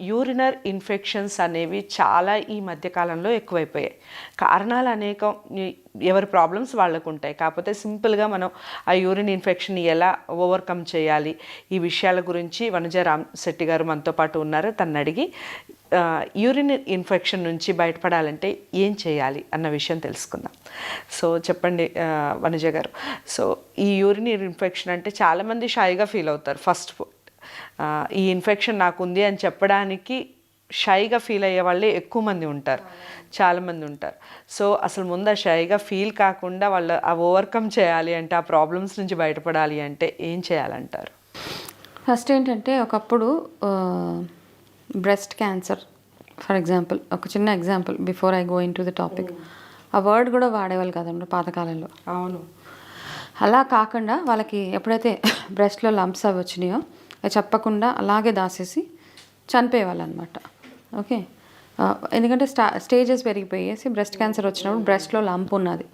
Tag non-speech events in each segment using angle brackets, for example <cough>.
Urinary infections అనేవి చాలా ఈ మధ్యకాలంలో ఎక్కువైపోయాయి. కారణాలు అనేకం ఎవరి ప్రాబ్లమ్స్ వాళ్ళకు ఉంటాయి కాకపోతే సింపుల్గా మనం ఆ యూరిన్ ఇన్ఫెక్షన్ ఎలా ఓవర్కమ్ చేయాలి? ఈ విషయాల గురించి వనజ రామ్ శెట్టి గారు మనతో పాటు ఉన్నారు. తను అడిగి యూరిన్ ఇన్ఫెక్షన్ నుంచి బయటపడాలంటే ఏం చేయాలి అన్న విషయం తెలుసుకుందాం. సో చెప్పండి వనజ గారు. సో ఈ యూరిన్ ఇన్ఫెక్షన్ అంటే చాలామంది షాయిగా ఫీల్ అవుతారు ఫస్ట్ ఈ ఇన్ఫెక్షన్ నాకు ఉంది అని చెప్పడానికి షైగా ఫీల్ అయ్యే వాళ్ళే ఎక్కువ మంది ఉంటారు. చాలామంది ఉంటారు. సో అసలు ముందు ఆ షైగా ఫీల్ కాకుండా వాళ్ళు ఆ ఓవర్కమ్ చేయాలి అంటే ఆ ప్రాబ్లమ్స్ నుంచి బయటపడాలి అంటే ఏం చేయాలంటారు? ఫస్ట్ ఏంటంటే ఒకప్పుడు బ్రెస్ట్ క్యాన్సర్ ఫర్ ఎగ్జాంపుల్ ఒక చిన్న example before I go in to the topic. ఆ వర్డ్ కూడా వాడేవాళ్ళు కదండి పాతకాలంలో. అవును. అలా కాకుండా వాళ్ళకి ఎప్పుడైతే బ్రెస్ట్లో లంప్స్ అవి వచ్చినాయో చెప్పకుండా అలాగే దాసేసి చనిపోయేవాళ్ళు అనమాట ఓకే ఎందుకంటే స్టా స్టేజెస్ పెరిగిపోయేసి బ్రెస్ట్ క్యాన్సర్ వచ్చినప్పుడు బ్రెస్ట్లో లంప్ ఉన్నది.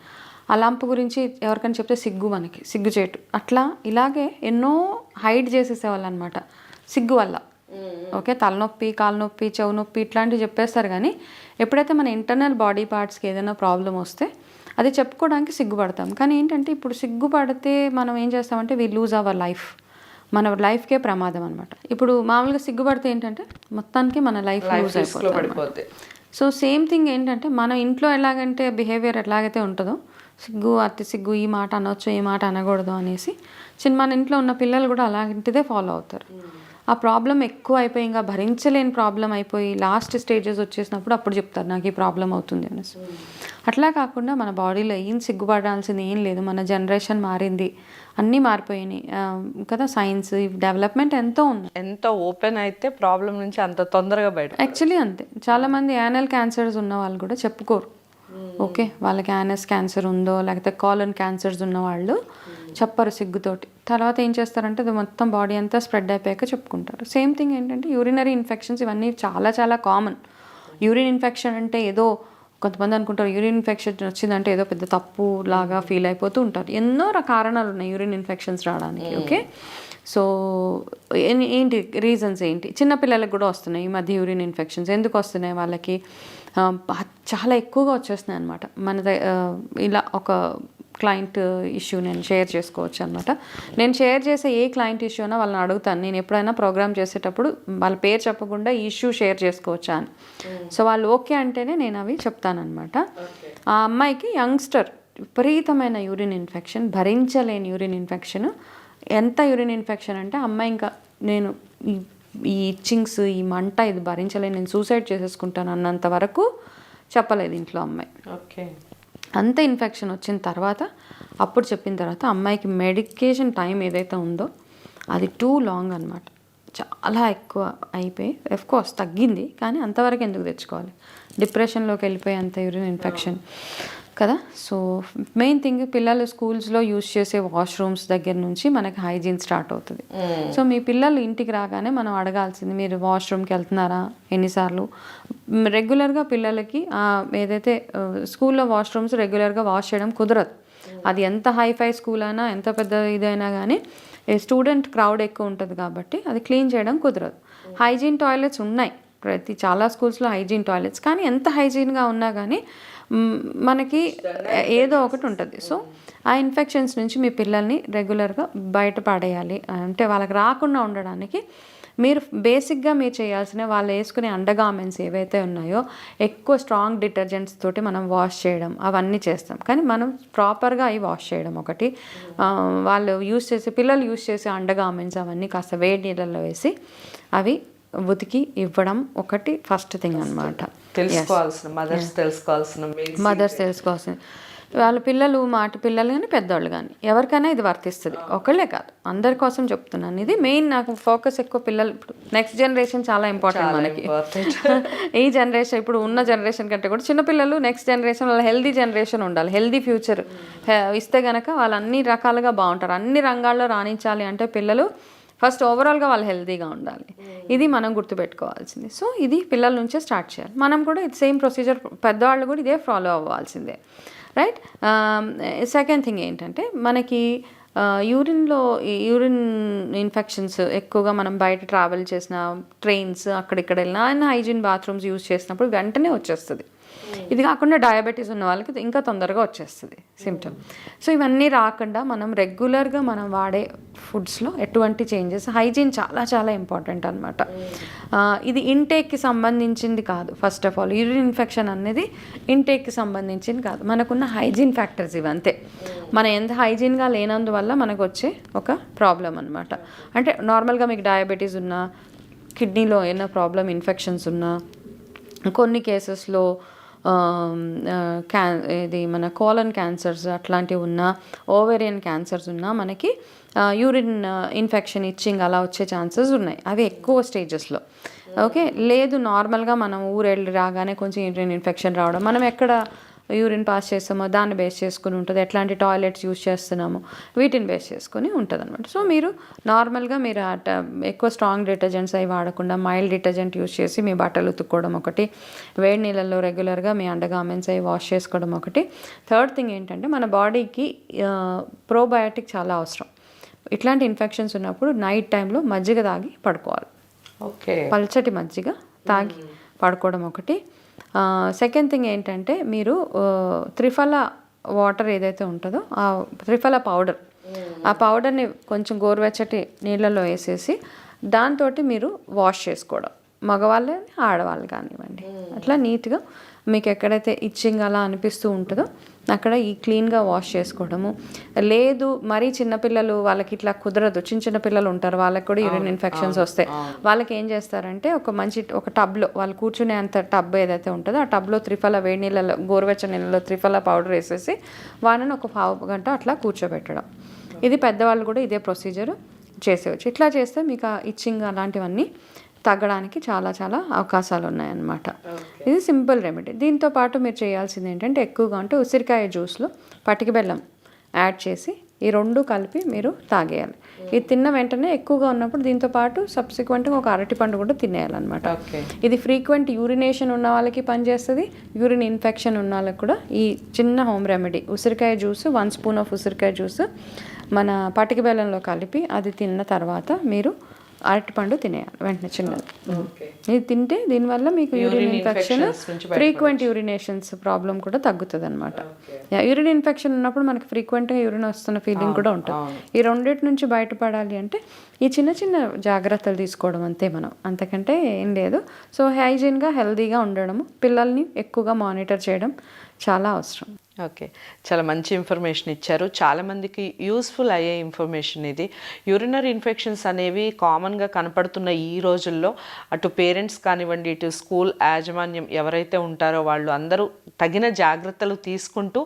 ఆ లంప్ గురించి ఎవరికైనా చెప్తే సిగ్గు మనకి సిగ్గు చేటు. అట్లా ఇలాగే ఎన్నో హైడ్ చేసేసేవాళ్ళు అనమాట సిగ్గు వల్ల. ఓకే? తలనొప్పి కాలు నొప్పి చెవు నొప్పి ఇట్లాంటివి చెప్పేస్తారు కానీ ఎప్పుడైతే మన ఇంటర్నల్ బాడీ పార్ట్స్కి ఏదైనా ప్రాబ్లం వస్తే అది చెప్పుకోవడానికి సిగ్గుపడతాం. కానీ ఏంటంటే ఇప్పుడు సిగ్గుపడితే మనం ఏం చేస్తామంటే వీ లూజ్ అవర్ లైఫ్ మన లైఫ్కే ప్రమాదం అనమాట ఇప్పుడు మామూలుగా సిగ్గుపడితే ఏంటంటే మొత్తానికి మన లైఫ్ లూజ్ అయిపోతుంది సో సేమ్ థింగ్ ఏంటంటే మన ఇంట్లో ఎలాగంటే బిహేవియర్ ఎలాగైతే ఉంటుందో సిగ్గు అతి సిగ్గు ఈ మాట అనొచ్చు ఈ మాట అనకూడదు అనేసి చిన్న మన ఇంట్లో ఉన్న పిల్లలు కూడా అలాంటిదే ఫాలో అవుతారు. ఆ ప్రాబ్లం ఎక్కువ అయిపోయి ఇంకా భరించలేని ప్రాబ్లం అయిపోయి లాస్ట్ స్టేజెస్ వచ్చేసినప్పుడు అప్పుడు చెప్తారు నాకు ఈ ప్రాబ్లం అవుతుంది అనేసి. అట్లా కాకుండా మన బాడీలో ఏం సిగ్గుపడాల్సింది ఏం లేదు మన జనరేషన్ మారింది అన్నీ మారిపోయినాయి. కదా సైన్స్ డెవలప్మెంట్ ఎంతో ఉంది. ఎంత ఓపెన్ అయితే ప్రాబ్లం నుంచి అంత తొందరగా బయట యాక్చువల్లీ అంతే. చాలా మంది యానల్ క్యాన్సర్స్ ఉన్న వాళ్ళు కూడా చెప్పుకోరు. ఓకే వాళ్ళకి యానస్ క్యాన్సర్ ఉందో లేకపోతే కాలన్ క్యాన్సర్స్ ఉన్న వాళ్ళు చెప్పరు సిగ్గుతోటి. తర్వాత ఏం చేస్తారంటే అది మొత్తం బాడీ అంతా స్ప్రెడ్ అయిపోయాక చెప్పుకుంటారు. సేమ్ థింగ్ ఏంటంటే యూరినరీ ఇన్ఫెక్షన్స్ ఇవన్నీ చాలా చాలా కామన్ యూరిన్ ఇన్ఫెక్షన్ అంటే ఏదో కొంతమంది అనుకుంటారు యూరిన్ ఇన్ఫెక్షన్ వచ్చిందంటే ఏదో పెద్ద తప్పు లాగా ఫీల్ అయిపోతూ ఉంటారు. ఎన్నో కారణాలు ఉన్నాయి యూరిన్ ఇన్ఫెక్షన్స్ రావడానికి ఓకే సో ఏం- ఏంటి రీజన్స్ ఏంటి? చిన్నపిల్లలకు కూడా వస్తున్నాయి ఈ మధ్య యూరిన్ ఇన్ఫెక్షన్స్ ఎందుకు వస్తున్నాయి వాళ్ళకి? చాలా ఎక్కువగా వచ్చేస్తున్నాయి అనమాట మన ఇలా ఒక క్లయింట్ ఇష్యూ నేను షేర్ చేసుకోవచ్చు అనమాట నేను షేర్ చేసే ఏ క్లయింట్ ఇష్యూ అయినా వాళ్ళని అడుగుతాను. నేను ఎప్పుడైనా ప్రోగ్రామ్ చేసేటప్పుడు వాళ్ళ పేరు చెప్పకుండా ఈ ఇష్యూ షేర్ చేసుకోవచ్చా అని. సో వాళ్ళు ఓకే అంటేనే నేను అవి చెప్తానమాట ఆ అమ్మాయికి యంగ్స్టర్ విపరీతమైన యూరిన్ ఇన్ఫెక్షన్ భరించలేని యూరిన్ ఇన్ఫెక్షన్ ఎంత యూరిన్ ఇన్ఫెక్షన్ అంటే అమ్మాయి ఇంకా నేను ఈ ఈ ఇచ్చింగ్స్ ఈ మంట ఇది భరించలేని నేను సూసైడ్ చేసేసుకుంటాను అన్నంత వరకు చెప్పలేదు ఇంట్లో అమ్మాయి. ఓకే అంత ఇన్ఫెక్షన్ వచ్చిన తర్వాత అప్పుడు చెప్పిన తర్వాత అమ్మాయికి మెడికేషన్ టైం ఏదైతే ఉందో అది టూ లాంగ్ అనమాట చాలా ఎక్కువ అయిపోయి కోర్స్ తగ్గింది కానీ అంతవరకు ఎందుకు తెచ్చుకోవాలి? డిప్రెషన్లోకి వెళ్ళిపోయి అంత యూరిన్ ఇన్ఫెక్షన్ కదా? సో మెయిన్ థింగ్ పిల్లలు స్కూల్స్లో యూజ్ చేసే వాష్రూమ్స్ దగ్గర నుంచి మనకి హైజీన్ స్టార్ట్ అవుతుంది. సో మీ పిల్లలు ఇంటికి రాగానే మనం అడగాల్సింది మీరు వాష్రూమ్కి వెళ్తున్నారా ఎన్నిసార్లు? రెగ్యులర్గా పిల్లలకి ఆ, ఏదైతే స్కూల్లో వాష్రూమ్స్ రెగ్యులర్గా వాష్ చేయడం కుదరదు. అది ఎంత హైఫై స్కూల్ అయినా ఎంత పెద్ద ఇదైనా కానీ స్టూడెంట్ క్రౌడ్ ఎక్కువ ఉంటుంది కాబట్టి అది క్లీన్ చేయడం కుదరదు. హైజీన్ టాయిలెట్స్ ఉన్నాయి. ప్రతి చాలా స్కూల్స్లో హైజీన్ టాయిలెట్స్. కానీ ఎంత హైజీన్గా ఉన్నా కానీ మనకి ఏదో ఒకటి ఉంటుంది. సో ఆ ఇన్ఫెక్షన్స్ నుంచి మీ పిల్లల్ని రెగ్యులర్గా బయట పడేయాలి. అంటే వాళ్ళకి రాకుండా ఉండడానికి మీరు బేసిక్గా మీరు చేయాల్సిన వాళ్ళు వేసుకునే అండర్గార్మెంట్స్ ఏవైతే ఉన్నాయో ఎక్కువ స్ట్రాంగ్ డిటర్జెంట్స్ తోటి మనం వాష్ చేయడం అవన్నీ చేస్తాం. కానీ మనం ప్రాపర్గా అవి వాష్ చేయడం ఒకటి. వాళ్ళు యూస్ చేసే పిల్లలు యూస్ చేసే అండర్గార్మెంట్స్ అవన్నీ కాస్త వేడి నీళ్ళల్లో వేసి అవి ఉతికి ఇవ్వడం ఒకటి ఫస్ట్ థింగ్ అనమాట తెలుసుకోవాల్సిన మదర్స్ తెలుసుకోవాల్సిన మదర్స్ తెలుసుకోవాల్సింది వాళ్ళ పిల్లలు మాట పిల్లలు కానీ పెద్దవాళ్ళు కానీ ఎవరికైనా ఇది వర్తిస్తుంది. ఒకళ్ళే కాదు అందరి కోసం చెప్తున్నాను. ఇది మెయిన్ నాకు ఫోకస్ ఎక్కువ పిల్లలు ఇప్పుడు నెక్స్ట్ జనరేషన్ చాలా ఇంపార్టెంట్ మనకి. <laughs> ఈ జనరేషన్ ఇప్పుడు ఉన్న జనరేషన్ కంటే కూడా చిన్నపిల్లలు నెక్స్ట్ జనరేషన్ వాళ్ళ హెల్దీ జనరేషన్ ఉండాలి. హెల్దీ ఫ్యూచర్ ఇస్తే గనక వాళ్ళు అన్ని రకాలుగా బాగుంటారు. అన్ని రంగాల్లో రాణించాలి అంటే పిల్లలు ఫస్ట్ ఓవరాల్గా వాళ్ళు హెల్తీగా ఉండాలి. ఇది మనం గుర్తుపెట్టుకోవాల్సింది. సో ఇది పిల్లల నుంచే స్టార్ట్ చేయాలి. మనం కూడా ఇది సేమ్ ప్రొసీజర్ పెద్దవాళ్ళు కూడా ఇదే ఫాలో అవ్వాల్సిందే. రైట్ సెకండ్ థింగ్ ఏంటంటే మనకి యూరిన్లో యూరిన్ ఇన్ఫెక్షన్స్ ఎక్కువగా మనం బయట ట్రావెల్ చేసిన ట్రైన్స్ అక్కడిక్కడ వెళ్ళినా ఆయన హైజీన్ బాత్రూమ్స్ యూజ్ చేసినప్పుడు వెంటనే వచ్చేస్తుంది. ఇది కాకుండా డయాబెటీస్ ఉన్న వాళ్ళకి ఇంకా తొందరగా వచ్చేస్తుంది సిమ్టమ్ సో ఇవన్నీ రాకుండా మనం రెగ్యులర్గా మనం వాడే ఫుడ్స్లో ఎటువంటి చేంజెస్ హైజీన్ చాలా చాలా ఇంపార్టెంట్ అనమాట ఇది ఇంటేక్కి సంబంధించింది కాదు. First of all urine infection అనేది ఇంటేక్కి సంబంధించింది కాదు. మనకున్న హైజీన్ ఫ్యాక్టర్స్ ఇవి అంతే మనం ఎంత హైజీన్గా లేనందువల్ల మనకు వచ్చే ఒక ప్రాబ్లం అనమాట అంటే నార్మల్గా మీకు డయాబెటీస్ ఉన్నా కిడ్నీలో ఏమైనా ప్రాబ్లం ఇన్ఫెక్షన్స్ ఉన్నా కొన్ని కేసెస్లో క్యా ఇది మన కోలన్ క్యాన్సర్స్ అట్లాంటివి ఉన్నా ఓవేరియన్ క్యాన్సర్స్ ఉన్నా మనకి యూరిన్ ఇన్ఫెక్షన్ ఇచ్చింగ్ అలా వచ్చే ఛాన్సెస్ ఉన్నాయి. అవి ఎక్కువ స్టేజెస్లో. ఓకే? లేదు నార్మల్గా మనం ఊరెళ్ళి రాగానే కొంచెం యూరిన్ ఇన్ఫెక్షన్ రావడం మనం ఎక్కడ యూరిన్ పాస్ చేస్తామో దాన్ని బేస్ చేసుకుని ఉంటుంది. ఎట్లాంటి టాయిలెట్స్ యూస్ చేస్తున్నామో వీటిని బేస్ చేసుకుని ఉంటుంది అనమాట సో మీరు నార్మల్గా మీరు ఎక్కువ స్ట్రాంగ్ డిటర్జెంట్స్ అవి వాడకుండా మైల్డ్ డిటర్జెంట్ యూస్ చేసి మీ బట్టలు ఉతుక్కోవడం ఒకటి వేడి నీళ్ళల్లో రెగ్యులర్గా మీ అండర్గార్మెంట్స్ అవి వాష్ చేసుకోవడం ఒకటి. థర్డ్ థింగ్ ఏంటంటే మన బాడీకి ప్రోబయాటిక్ చాలా అవసరం. ఇట్లాంటి ఇన్ఫెక్షన్స్ ఉన్నప్పుడు నైట్ టైంలో మజ్జిగ తాగి పడుకోవాలి. ఓకే. పల్చటి మజ్జిగ తాగి పడుకోవడం ఒకటి. సెకండ్ థింగ్ ఏంటంటే మీరు త్రిఫల వాటర్ ఏదైతే ఉంటుందో ఆ త్రిఫల పౌడర్ ఆ పౌడర్ని కొంచెం గోరువెచ్చటి నీళ్ళలో వేసేసి దాంతో మీరు వాష్ చేసుకోవడం. మగవాళ్ళే ఆడవాళ్ళు కానివ్వండి. అట్లా నీట్గా మీకు ఎక్కడైతే ఇచ్చింగ్ అలా అనిపిస్తూ ఉంటుందో అక్కడ ఈ క్లీన్గా వాష్ చేసుకోవడము. లేదు మరీ చిన్నపిల్లలు వాళ్ళకి ఇట్లా కుదరదు. చిన్న చిన్న పిల్లలు ఉంటారు వాళ్ళకి కూడా యూరిన్ ఇన్ఫెక్షన్స్ వస్తాయి. వాళ్ళకి ఏం చేస్తారంటే ఒక మంచి ఒక టబ్లో వాళ్ళు కూర్చునే అంత టబ్ ఏదైతే ఉంటుందో ఆ టబ్లో త్రిఫల వేడి నీళ్ళలో గోరువెచ్చని నీళ్ళలో త్రిఫల పౌడర్ వేసేసి వాళ్ళని ఒక పావు గంట అట్లా కూర్చోబెట్టడం. ఇది పెద్దవాళ్ళు కూడా ఇదే ప్రొసీజర్ చేసేవచ్చు ఇట్లా చేస్తే మీకు ఆ ఇచ్చింగ్ అలాంటివన్నీ తగ్గడానికి చాలా చాలా అవకాశాలు ఉన్నాయన్నమాట ఇది సింపుల్ రెమెడీ. దీంతో పాటు మీరు చేయాల్సింది ఏంటంటే ఎక్కువగా అంటే ఉసిరికాయ జ్యూస్లో పటికి బెల్లం యాడ్ చేసి ఈ రెండు కలిపి మీరు తాగేయాలి. ఇది తిన్న వెంటనే ఎక్కువగా ఉన్నప్పుడు దీంతో పాటు సబ్సిక్వెంట్గా ఒక అరటిపండు కూడా తినేయాలన్నమాట. ఇది ఫ్రీక్వెంట్ యూరినేషన్ ఉన్న వాళ్ళకి పనిచేస్తుంది. యూరిన్ ఇన్ఫెక్షన్ ఉన్న వాళ్ళకి కూడా ఈ చిన్న హోమ్ రెమెడీ. ఉసిరికాయ జ్యూస్ వన్ స్పూన్ ఆఫ్ ఉసిరికాయ జ్యూస్ మన పటిక బెల్లంలో కలిపి అది తిన్న తర్వాత మీరు అరటిపండు తినేయాలి వెంటనే చిన్నది. ఇది తింటే దీనివల్ల మీకు urine infection frequent urinations problem కూడా తగ్గుతుంది అనమాట యూరిన్ ఇన్ఫెక్షన్ ఉన్నప్పుడు మనకి ఫ్రీక్వెంట్గా యూరిన్ వస్తున్న ఫీలింగ్ కూడా ఉంటుంది. ఈ రెండింటి నుంచి బయటపడాలి అంటే ఈ చిన్న చిన్న జాగ్రత్తలు తీసుకోవడం అంతే మనం. అంతకంటే ఏం లేదు. సో హైజీన్గా హెల్తీగా ఉండడము పిల్లల్ని ఎక్కువగా మానిటర్ చేయడం చాలా అవసరం. ఓకే. చాలా మంచి ఇన్ఫర్మేషన్ ఇచ్చారు. చాలామందికి యూస్ఫుల్ అయ్యే ఇన్ఫర్మేషన్ ఇది. యూరినరీ ఇన్ఫెక్షన్స్ అనేవి కామన్గా కనపడుతున్న ఈ రోజుల్లో అటు పేరెంట్స్ కానివ్వండి ఇటు స్కూల్ యాజమాన్యం ఎవరైతే ఉంటారో వాళ్ళు అందరూ తగిన జాగ్రత్తలు తీసుకుంటూ